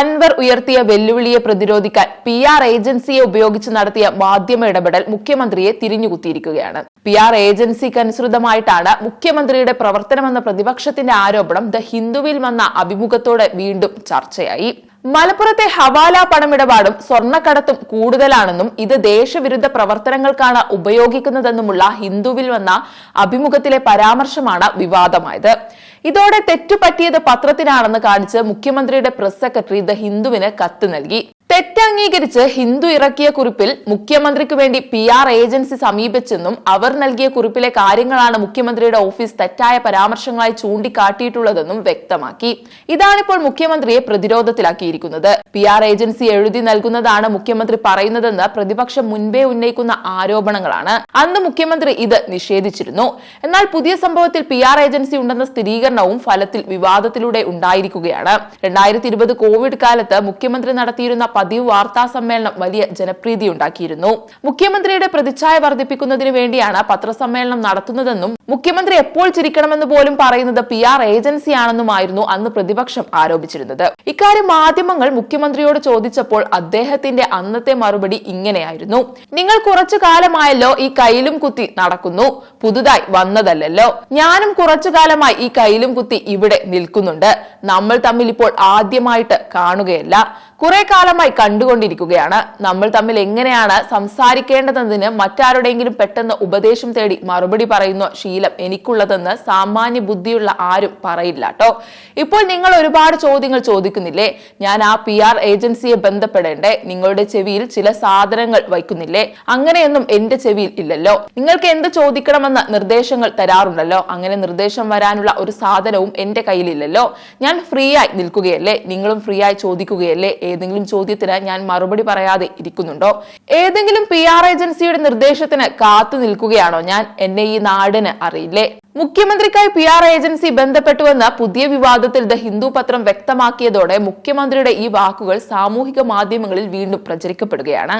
അൻവർ ഉയർത്തിയ വെല്ലുവിളിയെ പ്രതിരോധിക്കാൻ പി ആർ ഏജൻസിയെ ഉപയോഗിച്ച് നടത്തിയ മാധ്യമ ഇടപെടൽ മുഖ്യമന്ത്രിയെ തിരിഞ്ഞുകുത്തിയിരിക്കുകയാണ്. പി ആർ ഏജൻസിക്കനുസൃതമായിട്ടാണ് മുഖ്യമന്ത്രിയുടെ പ്രവർത്തനമെന്ന പ്രതിപക്ഷത്തിന്റെ ആരോപണം ദ ഹിന്ദുവിൽ വന്ന അഭിമുഖത്തോടെ വീണ്ടും ചർച്ചയായി. മലപ്പുറത്തെ ഹവാല പണമിടപാടും സ്വർണക്കടത്തും കൂടുതലാണെന്നും ഇത് ദേശവിരുദ്ധ പ്രവർത്തനങ്ങൾക്കാണ് ഉപയോഗിക്കുന്നതെന്നുമുള്ള ഹിന്ദുവിൽ വന്ന അഭിമുഖത്തിലെ പരാമർശമാണ് വിവാദമായത്. ഇതോടെ തെറ്റുപറ്റിയത് പത്രത്തിനാണെന്ന് കാണിച്ച് മുഖ്യമന്ത്രിയുടെ പ്രസ് സെക്രട്ടറി ദ ഹിന്ദുവിന് കത്ത് നൽകി. തെറ്റ് അംഗീകരിച്ച് ഹിന്ദു ഇറക്കിയ കുറിപ്പിൽ മുഖ്യമന്ത്രിക്ക് വേണ്ടി പി ആർ ഏജൻസി സമീപിച്ചെന്നും അവർ നൽകിയ കുറിപ്പിലെ കാര്യങ്ങളാണ് മുഖ്യമന്ത്രിയുടെ ഓഫീസ് തെറ്റായ പരാമർശങ്ങളായി ചൂണ്ടിക്കാട്ടിയിട്ടുള്ളതെന്നും വ്യക്തമാക്കി. ഇതാണിപ്പോൾ മുഖ്യമന്ത്രിയെ പ്രതിരോധത്തിലാക്കിയിരിക്കുന്നത്. പി ആർ ഏജൻസി എഴുതി നൽകുന്നതാണ് മുഖ്യമന്ത്രി പറയുന്നതെന്ന് പ്രതിപക്ഷം മുൻപേ ഉന്നയിക്കുന്ന ആരോപണങ്ങളാണ്. അന്ന് മുഖ്യമന്ത്രി ഇത് നിഷേധിച്ചിരുന്നു. എന്നാൽ പുതിയ സംഭവത്തിൽ പി ആർ ഏജൻസി ഉണ്ടെന്ന സ്ഥിരീകരണവും ഫലത്തിൽ വിവാദത്തിലൂടെ ഉണ്ടായിരിക്കുകയാണ്. രണ്ടായിരത്തി കോവിഡ് കാലത്ത് മുഖ്യമന്ത്രി നടത്തിയിരുന്ന പതിവ് വാർത്താ സമ്മേളനം വലിയ ജനപ്രീതി ഉണ്ടാക്കിയിരുന്നു. മുഖ്യമന്ത്രിയുടെ പ്രതിച്ഛായ വർദ്ധിപ്പിക്കുന്നതിന് വേണ്ടിയാണ് പത്രസമ്മേളനം നടത്തുന്നതെന്നും മുഖ്യമന്ത്രി എപ്പോൾ ചിരിക്കണമെന്ന് പോലും പറയുന്നത് പി ആർ ഏജൻസിയാണെന്നുമായിരുന്നു അന്ന് പ്രതിപക്ഷം ആരോപിച്ചിരുന്നത്. ഇക്കാര്യം മാധ്യമങ്ങൾ മുഖ്യമന്ത്രിയോട് ചോദിച്ചപ്പോൾ അദ്ദേഹത്തിന്റെ അന്നത്തെ മറുപടി ഇങ്ങനെയായിരുന്നു. നിങ്ങൾ കുറച്ചു കാലമായല്ലോ ഈ കയ്യിലും കുത്തി നടക്കുന്നു. പുതുതായി വന്നതല്ലല്ലോ. ഞാനും കുറച്ചു കാലമായി ഈ കയ്യിലും കുത്തി ഇവിടെ നിൽക്കുന്നുണ്ട്. നമ്മൾ തമ്മിൽ ഇപ്പോൾ ആദ്യമായിട്ട് കാണുകയല്ല. കുറെ കാലമായി കണ്ടുകൊണ്ടിരിക്കുകയാണ്. നമ്മൾ തമ്മിൽ എങ്ങനെയാണ് സംസാരിക്കേണ്ടതെന്ന് മറ്റാരുടെയെങ്കിലും പെട്ടെന്ന് ഉപദേശം തേടി മറുപടി പറയുന്ന ശീലം എനിക്കുള്ളതെന്ന് സാമാന്യ ബുദ്ധിയുള്ള ആരും പറയില്ല കേട്ടോ ഇപ്പോൾ നിങ്ങൾ ഒരുപാട് ചോദ്യങ്ങൾ ചോദിക്കുന്നില്ലേ? ഞാൻ ആ പി ആർ ഏജൻസിയെ ബന്ധപ്പെടേണ്ടേ? നിങ്ങളുടെ ചെവിയിൽ ചില സാധനങ്ങൾ വയ്ക്കുന്നില്ലേ? അങ്ങനെയൊന്നും എന്റെ ചെവിയിൽ ഇല്ലല്ലോ. നിങ്ങൾക്ക് എന്ത് ചോദിക്കണമെന്ന് നിർദ്ദേശങ്ങൾ തരാറുണ്ടല്ലോ? അങ്ങനെ നിർദ്ദേശം വരാനുള്ള ഒരു സാധനവും എന്റെ കയ്യിലില്ലല്ലോ. ഞാൻ ഫ്രീ ആയി നിൽക്കുകയല്ലേ? നിങ്ങളും ഫ്രീ ആയി ചോദിക്കുകയല്ലേ? ഏതെങ്കിലും ചോദ്യത്തിന് ഞാൻ മറുപടി പറയാതെ ഇരിക്കുന്നുണ്ടോ? ഏതെങ്കിലും പി ആർ ഏജൻസിയുടെ നിർദ്ദേശത്തിന് കാത്തു നിൽക്കുകയാണോ ഞാൻ? എന്നെ ഈ നാടിന് അറിയില്ലേ? മുഖ്യമന്ത്രിക്കായി പി ആർ ഏജൻസി ബന്ധപ്പെട്ടുവെന്ന പുതിയ വിവാദത്തിൽ ദ ഹിന്ദു പത്രം വ്യക്തമാക്കിയതോടെ മുഖ്യമന്ത്രിയുടെ ഈ വാക്കുകൾ സാമൂഹിക മാധ്യമങ്ങളിൽ വീണ്ടും പ്രചരിക്കപ്പെടുകയാണ്.